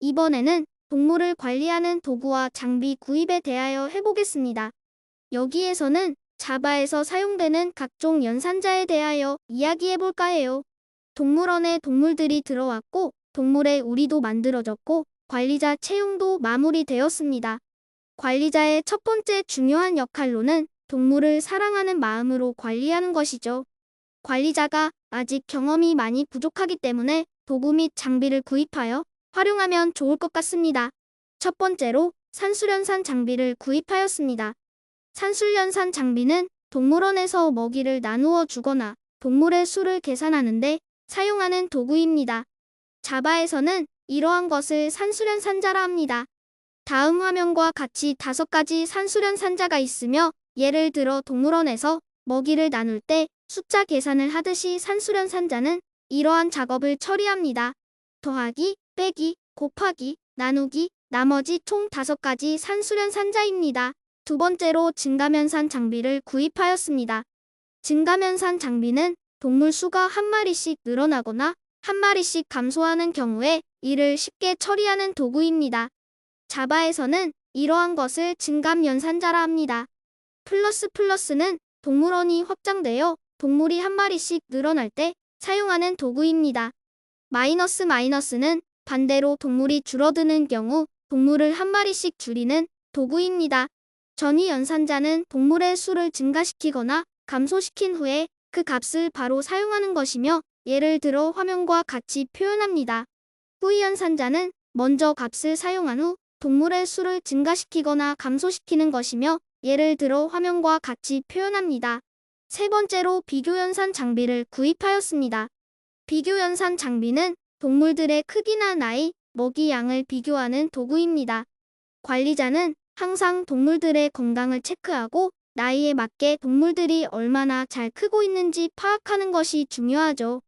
이번에는 동물을 관리하는 도구와 장비 구입에 대하여 해보겠습니다. 여기에서는 자바에서 사용되는 각종 연산자에 대하여 이야기해볼까 해요. 동물원에 동물들이 들어왔고 동물의 우리도 만들어졌고 관리자 채용도 마무리되었습니다. 관리자의 첫 번째 중요한 역할로는 동물을 사랑하는 마음으로 관리하는 것이죠. 관리자가 아직 경험이 많이 부족하기 때문에 도구 및 장비를 구입하여 활용하면 좋을 것 같습니다. 첫 번째로 산수련산 장비를 구입하였습니다. 산수련산 장비는 동물원에서 먹이를 나누어 주거나 동물의 수를 계산하는데 사용하는 도구입니다. 자바에서는 이러한 것을 산수련 산자라 합니다. 다음 화면과 같이 다섯 가지 산수련 산자가 있으며 예를 들어 동물원에서 먹이를 나눌 때 숫자 계산을 하듯이 산수련 산자는 이러한 작업을 처리합니다. 더하기, 빼기, 곱하기, 나누기, 나머지 총 다섯 가지 산수련 산자입니다. 두 번째로 증가면산 장비를 구입하였습니다. 증가면산 장비는 동물 수가 한 마리씩 늘어나거나 한 마리씩 감소하는 경우에 이를 쉽게 처리하는 도구입니다. 자바에서는 이러한 것을 증감연산자라 합니다. 플러스 플러스는 동물원이 확장되어 동물이 한 마리씩 늘어날 때 사용하는 도구입니다. 마이너스 마이너스는 반대로 동물이 줄어드는 경우 동물을 한 마리씩 줄이는 도구입니다. 전위 연산자는 동물의 수를 증가시키거나 감소시킨 후에 그 값을 바로 사용하는 것이며 예를 들어 화면과 같이 표현합니다. 후위 연산자는 먼저 값을 사용한 후 동물의 수를 증가시키거나 감소시키는 것이며 예를 들어 화면과 같이 표현합니다. 세 번째로 비교연산 장비를 구입하였습니다. 비교연산 장비는 동물들의 크기나 나이, 먹이 양을 비교하는 도구입니다. 관리자는 항상 동물들의 건강을 체크하고 나이에 맞게 동물들이 얼마나 잘 크고 있는지 파악하는 것이 중요하죠.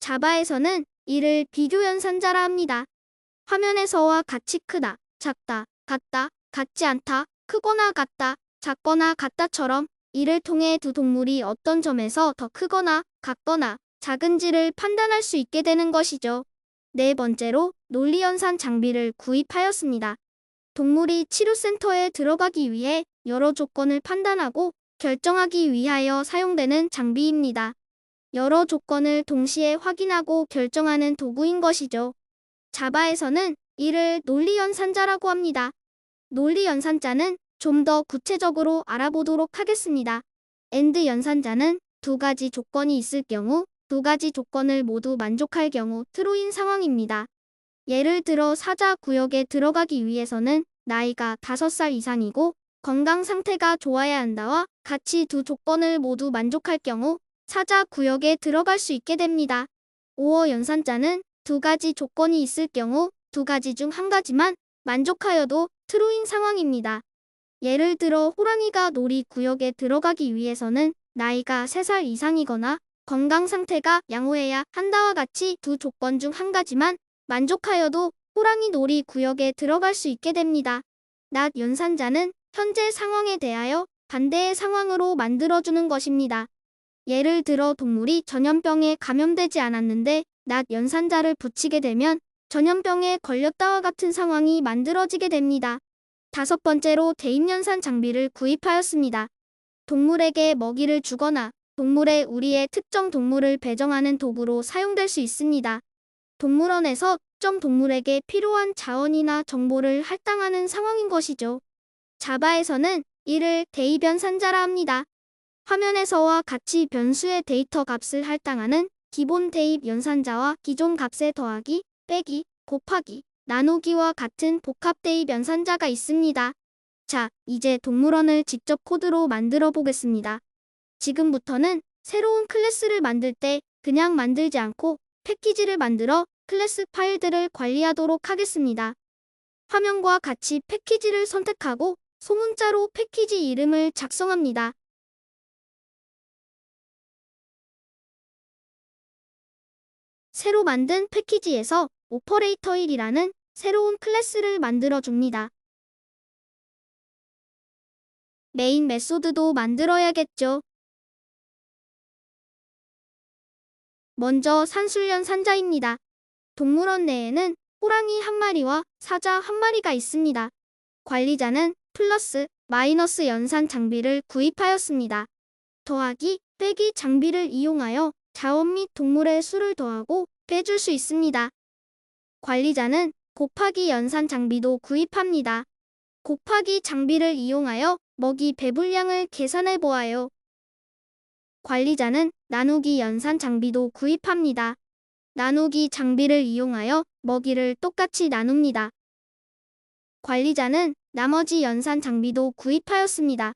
자바에서는 이를 비교연산자라 합니다. 화면에서와 같이 크다, 작다, 같다, 같지 않다, 크거나 같다, 작거나 같다처럼 이를 통해 두 동물이 어떤 점에서 더 크거나 같거나 작은지를 판단할 수 있게 되는 것이죠. 네 번째로 논리연산 장비를 구입하였습니다. 동물이 치료센터에 들어가기 위해 여러 조건을 판단하고 결정하기 위하여 사용되는 장비입니다. 여러 조건을 동시에 확인하고 결정하는 도구인 것이죠. 자바에서는 이를 논리연산자라고 합니다. 논리연산자는 좀 더 구체적으로 알아보도록 하겠습니다. 엔드 연산자는 두 가지 조건이 있을 경우 두 가지 조건을 모두 만족할 경우 트로인 상황입니다. 예를 들어 사자 구역에 들어가기 위해서는 나이가 5살 이상이고 건강 상태가 좋아야 한다와 같이 두 조건을 모두 만족할 경우 사자 구역에 들어갈 수 있게 됩니다. 5어 연산자는 두 가지 조건이 있을 경우 두 가지 중 한 가지만 만족하여도 트루인 상황입니다. 예를 들어 호랑이가 놀이 구역에 들어가기 위해서는 나이가 3살 이상이거나 건강 상태가 양호해야 한다와 같이 두 조건 중 한 가지만 만족하여도 호랑이 놀이 구역에 들어갈 수 있게 됩니다. 낮 연산자는 현재 상황에 대하여 반대의 상황으로 만들어주는 것입니다. 예를 들어 동물이 전염병에 감염되지 않았는데 낮 연산자를 붙이게 되면 전염병에 걸렸다와 같은 상황이 만들어지게 됩니다. 다섯 번째로 대입연산 장비를 구입하였습니다. 동물에게 먹이를 주거나 동물의 우리의 특정 동물을 배정하는 도구로 사용될 수 있습니다. 동물원에서 특정 동물에게 필요한 자원이나 정보를 할당하는 상황인 것이죠. 자바에서는 이를 대입연산자라 합니다. 화면에서와 같이 변수의 데이터 값을 할당하는 기본 대입 연산자와 기존 값의 더하기, 빼기, 곱하기, 나누기와 같은 복합 대입 연산자가 있습니다. 자, 이제 동물원을 직접 코드로 만들어 보겠습니다. 지금부터는 새로운 클래스를 만들 때 그냥 만들지 않고 패키지를 만들어 클래스 파일들을 관리하도록 하겠습니다. 화면과 같이 패키지를 선택하고 소문자로 패키지 이름을 작성합니다. 새로 만든 패키지에서 오퍼레이터 1이라는 새로운 클래스를 만들어 줍니다. 메인 메소드도 만들어야겠죠. 먼저 산술련 산자입니다. 동물원 내에는 호랑이 한 마리와 사자 한 마리가 있습니다. 관리자는 플러스 마이너스 연산 장비를 구입하였습니다. 더하기 빼기 장비를 이용하여 자원 및 동물의 수를 더하고 빼줄 수 있습니다. 관리자는 곱하기 연산 장비도 구입합니다. 곱하기 장비를 이용하여 먹이 배불량을 계산해 보아요. 관리자는 나누기 연산 장비도 구입합니다. 나누기 장비를 이용하여 먹이를 똑같이 나눕니다. 관리자는 나머지 연산 장비도 구입하였습니다.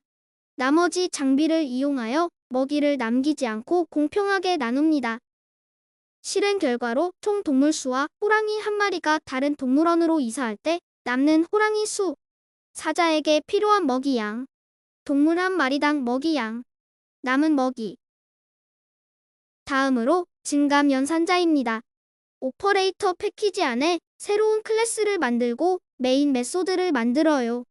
나머지 장비를 이용하여 먹이를 남기지 않고 공평하게 나눕니다. 실행 결과로 총 동물 수와 호랑이 한 마리가 다른 동물원으로 이사할 때 남는 호랑이 수, 사자에게 필요한 먹이 양, 동물 한 마리당 먹이 양, 남은 먹이. 다음으로 증감 연산자입니다. 오퍼레이터 패키지 안에 새로운 클래스를 만들고 메인 메소드를 만들어요.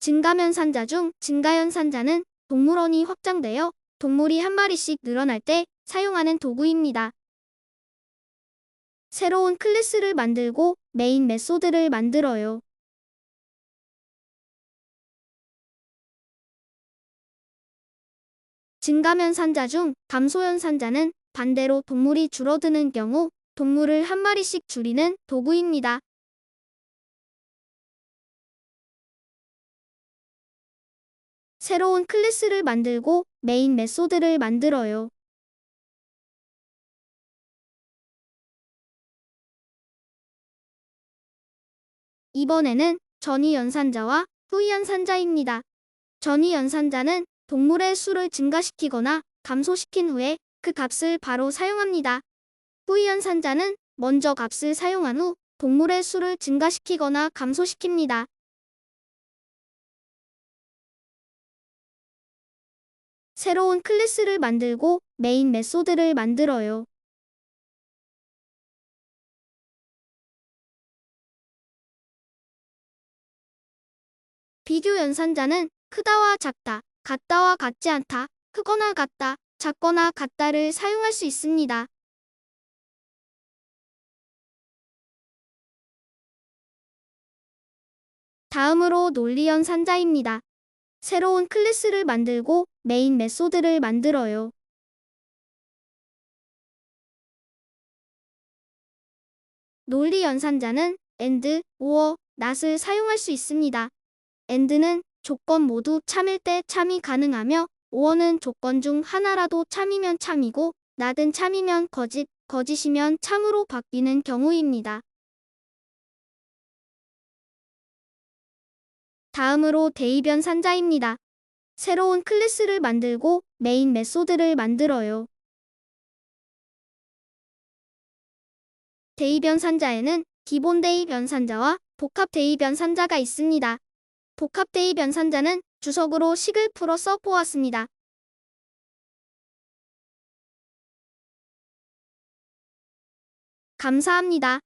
증가연산자 중 증가연산자는 동물원이 확장되어 동물이 한 마리씩 늘어날 때 사용하는 도구입니다. 새로운 클래스를 만들고 메인 메소드를 만들어요. 증가연산자 중 감소연산자는 반대로 동물이 줄어드는 경우 동물을 한 마리씩 줄이는 도구입니다. 새로운 클래스를 만들고 메인 메소드를 만들어요. 이번에는 전위 연산자와 후위 연산자입니다. 전위 연산자는 동물의 수를 증가시키거나 감소시킨 후에 그 값을 바로 사용합니다. 후위 연산자는 먼저 값을 사용한 후 동물의 수를 증가시키거나 감소시킵니다. 새로운 클래스를 만들고 메인 메소드를 만들어요. 비교 연산자는 크다와 작다, 같다와 같지 않다, 크거나 같다, 작거나 같다를 사용할 수 있습니다. 다음으로 논리 연산자입니다. 새로운 클래스를 만들고 메인 메소드를 만들어요. 논리 연산자는 and, or, not을 사용할 수 있습니다. and는 조건 모두 참일 때 참이 가능하며 or는 조건 중 하나라도 참이면 참이고 not은 참이면 거짓, 거짓이면 참으로 바뀌는 경우입니다. 다음으로 대입연 산자입니다. 새로운 클래스를 만들고 메인 메소드를 만들어요. 대입 연산자에는 기본 대입 연산자와 복합 대입 연산자가 있습니다. 복합 대입 연산자는 주석으로 식을 풀어 써보았습니다. 감사합니다.